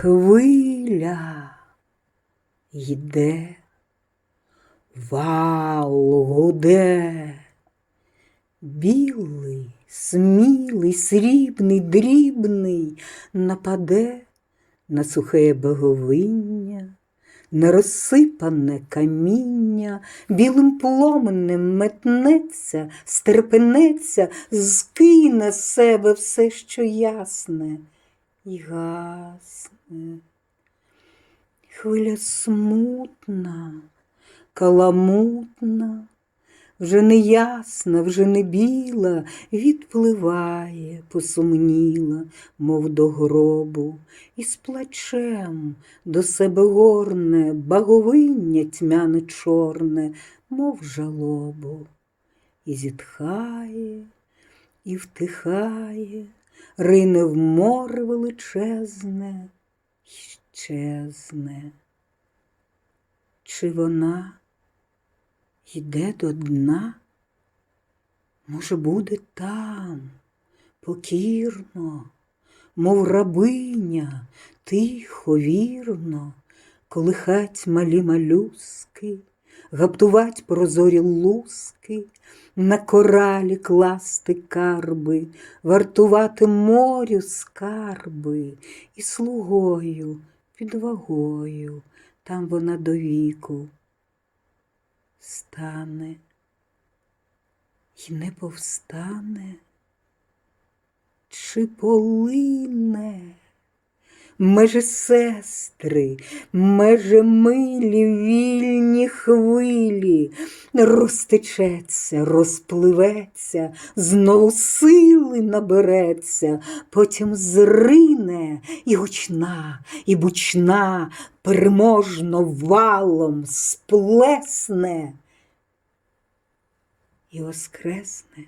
Хвиля йде, вал гуде, білий, смілий, срібний, дрібний, нападе на сухе боговиння, на розсипане каміння, білим пломенем метнеться, стерпенеться, скине себе все, що ясне, і гасне. Хвиля смутна, каламутна, вже не ясна, вже не біла, відпливає, посумніла, мов до гробу, і з плачем до себе горне, баговиння тьмяне чорне, мов жалобу, і зітхає, і втихає, рине в море величезне, й щезне. Чи вона йде до дна? Може, буде там, покірно, мов рабиня, тихо, вірно, колихать малі малюски, гаптувать прозорі луски, на коралі класти карби, вартувати морю скарби, і слугою під вагою, там вона до віку стане й не повстане, чи полине, меже сестри, меже милі вільні хвилі, розтечеться, розпливеться, знову сили набереться, потім зрине і гучна, і бучна, переможно валом сплесне і воскресне